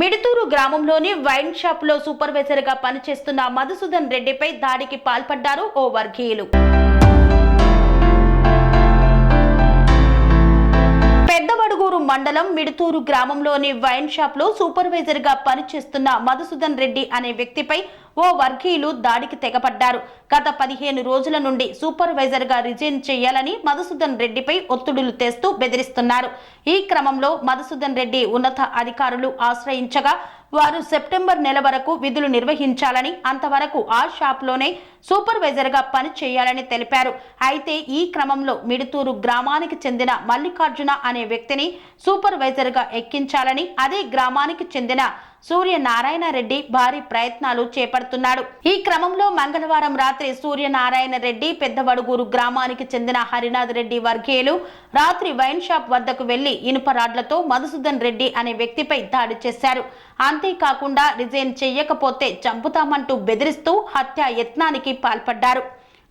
మిడుతూరు గ్రామంలోని వైన్ షాప్లో సూపర్వైజర్గా పనిచేస్తున్న మధుసూదన్ రెడ్డిపై దాడికి పాల్పడ్డారు ఓ వర్గీయులు. పెద్దవడుగూరు మండలం మిడుతూరు గ్రామంలోని వైన్ షాప్లో సూపర్వైజర్గా పనిచేస్తున్న మధుసూదన్ రెడ్డి అనే వ్యక్తిపై ఓ వర్గీయులు దాడికి తెగపడ్డారు. గత పదిహేను రోజుల నుండి సూపర్వైజర్గా రిజైన్ చేయాలని మధుసూదన్ రెడ్డిపై ఒత్తిడులు తెస్తూ బెదిరిస్తున్నారు. ఈ క్రమంలో మధుసూదన్ రెడ్డి ఉన్నత అధికారులు ఆశ్రయించగా వారు సెప్టెంబర్ నెల వరకు విధులు నిర్వహించాలని అంతవరకు ఆ షాప్లోనే సూపర్వైజర్గా పని చేయాలని తెలిపారు. అయితే ఈ క్రమంలో మిడుతూరు గ్రామానికి చెందిన మల్లికార్జున అనే వ్యక్తిని సూపర్వైజర్గా ఎక్కించాలని అదే గ్రామానికి చెందిన సూర్యనారాయణ రెడ్డి భారీ ప్రయత్నాలు చేపడుతున్నాడు. ఈ క్రమంలో మంగళవారం రాత్రి సూర్యనారాయణ రెడ్డి పెద్దవడుగూరు గ్రామానికి చెందిన హరినాథ్ రెడ్డి వర్గీయులు రాత్రి వైన్ షాప్ వద్దకు వెళ్ళి ఇనుప రాడ్లతో మధుసూదన్ రెడ్డి అనే వ్యక్తిపై దాడి చేశారు. అంతేకాకుండా రిజైన్ చెయ్యకపోతే చంపుతామంటూ బెదిరిస్తూ హత్య యత్నానికి పాల్పడ్డారు.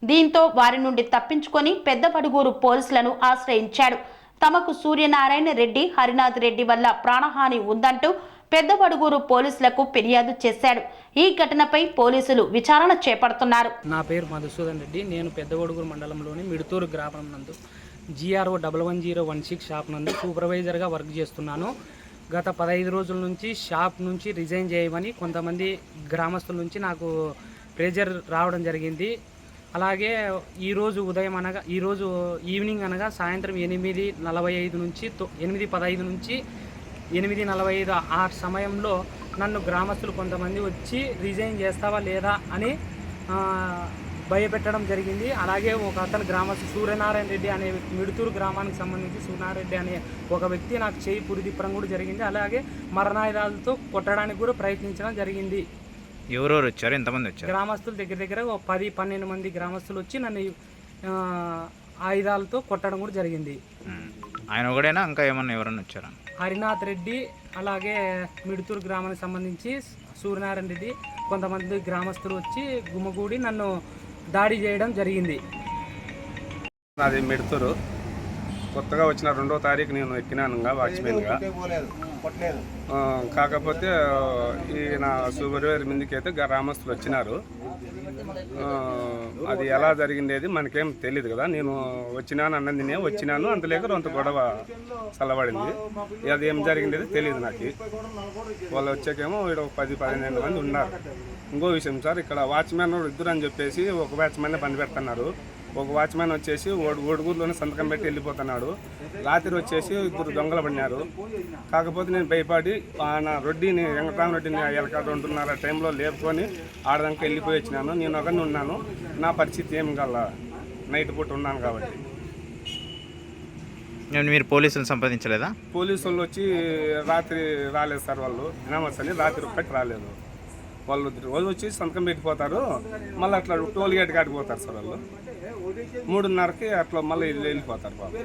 దీంతో వారి నుండి తప్పించుకొని పెద్దవడుగూరు పోలీసులను ఆశ్రయించాడు. తమకు సూర్యనారాయణ రెడ్డి హరినాథ్ రెడ్డి వల్ల ప్రాణహాని ఉందంటూ పెద్దవడుగూరు పోలీసులకు ఫిర్యాదు చేశాడు. ఈ ఘటనపై పోలీసులు విచారణ చేపడుతున్నారు. నా పేరు మధుసూదన్ రెడ్డి. నేను పెద్దగొడుగురు మండలంలోని మిడుతూరు గ్రామం నందు GRO double one zero one six shop నందు సూపర్వైజర్గా వర్క్ చేస్తున్నాను. గత పదహైదు రోజుల నుంచి షాప్ నుంచి రిజైన్ చేయమని కొంతమంది గ్రామస్తుల నుంచి నాకు ప్రెజర్ రావడం జరిగింది. అలాగే ఈరోజు ఉదయం అనగా ఈరోజు ఈవినింగ్ అనగా సాయంత్రం ఎనిమిది నలభై ఐదు నుంచి తొ- ఎనిమిది పదహైదు నుంచి ఎనిమిది నలభై ఐదు ఆ సమయంలో నన్ను గ్రామస్తులు కొంతమంది వచ్చి రిజైన్ చేస్తావా లేదా అని భయపెట్టడం జరిగింది. అలాగే ఒక అతను గ్రామస్తు సూర్యనారాయణ రెడ్డి అనే మిడుతూరు గ్రామానికి సంబంధించి సూర్యనారాయణ రెడ్డి అనే ఒక వ్యక్తి నాకు చేయి పురిదిప్పడం కూడా జరిగింది. అలాగే మరణాయుధాలతో కొట్టడానికి కూడా ప్రయత్నించడం జరిగింది. ఎవరెవరు వచ్చారు? ఎంతమంది వచ్చారు? గ్రామస్తులు దగ్గర దగ్గర ఒక పది పన్నెండు మంది గ్రామస్తులు వచ్చి నన్ను ఆయుధాలతో కొట్టడం కూడా జరిగింది. ఆయన ఒకడేనా? ఇంకా ఏమన్నా ఎవరన్నా వచ్చారా? హరినాథ్ రెడ్డి అలాగే మిడుతూరు గ్రామానికి సంబంధించి సూర్యనారాయణ రెడ్డి కొంతమంది గ్రామస్తులు వచ్చి గుమ్మగూడి నన్ను దాడి చేయడం జరిగింది. నాది మెడుతురు. కొత్తగా వచ్చిన రెండో తారీఖు నేను ఎక్కినానుగా వాచ్మెన్గా కాకపోతే ఈయన సూపర్వైజర్ మీదకి అయితే గ్రామస్తులు వచ్చినారు. అది ఎలా జరిగిందేది మనకేం తెలియదు కదా. నేను వచ్చినాను అన్నది నేను వచ్చినాను అంతలేక రొంత గొడవ చల్లబడింది. అది ఏం జరిగిందేది తెలియదు నాకు. వాళ్ళు వచ్చాకేమో ఇక్కడ ఒక పది పదిహేను మంది ఉన్నారు. ఇంకో విషయం సార్ ఇక్కడ వాచ్మెన్ ఇద్దరు అని చెప్పేసి ఒక వాచ్మెన్ పని పెడుతున్నారు ఒక వాచ్మెన్ వచ్చేసి ఓడు ఒడుగురులోనే సంతకం పెట్టి వెళ్ళిపోతున్నాడు. రాత్రి వచ్చేసి ఇద్దరు దొంగలు పడినారు. కాకపోతే నేను భయపడి నా రొడ్డిని వెంకటరామ రెడ్డిని ఎలక రెండున్నర టైంలో లేపుకొని ఆడదానికి వెళ్ళిపోయి వచ్చినాను. నేను ఒకరిని ఉన్నాను. నా పరిస్థితి ఏం కల? నైట్ పూట ఉన్నాను కాబట్టి. నేను మీరు పోలీసులు సంప్రదించలేదా? పోలీసు వాళ్ళు వచ్చి రాత్రి రాలేదు సార్ వాళ్ళు. ఎనామస్ అని రాత్రి ఒక్కటి రాలేదు. వాళ్ళు రోజు వచ్చి సంతకం పెట్టిపోతారు. మళ్ళీ అట్లా టోల్ గేట్ కాడికి పోతారు సార్ వాళ్ళు. మూడున్నరకి అట్లా మళ్ళీ వెళ్ళిపోతారు బాబు.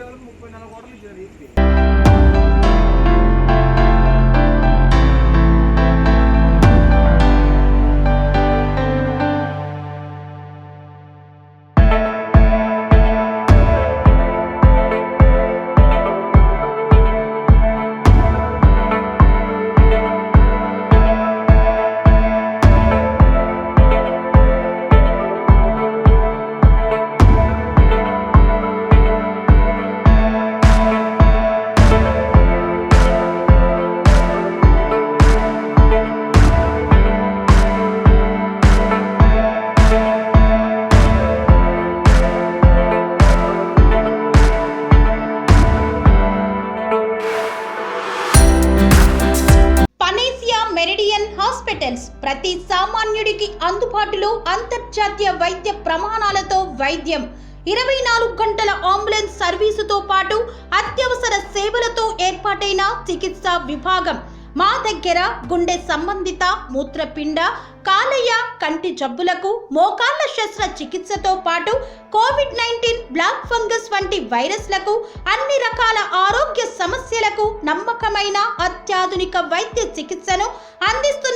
హాస్పిటల్స్ ప్రతి సామాన్యుడికి అందుబాటులో అంతర్జాతీయ వైద్య ప్రమాణాలతో వైద్యం. ఇరవై నాలుగు గంటల అంబులెన్స్ సర్వీసుతో పాటు అత్యవసర సేవలతో ఏర్పాటైన చికిత్సా విభాగం. మా దగ్గర గుండె సంబంధిత మూత్రపిండ కాలయ్య కంటి జబ్బులకు మోకాళ్ళ శస్త్ర చికిత్సతో పాటు కోవిడ్ నైన్టీన్ బ్లాక్ ఫంగస్ వంటి వైరస్లకు అన్ని రకాల ఆరోగ్య సమస్యలకు నమ్మకమైన అత్యాధునిక వైద్య చికిత్సను అందిస్తున్న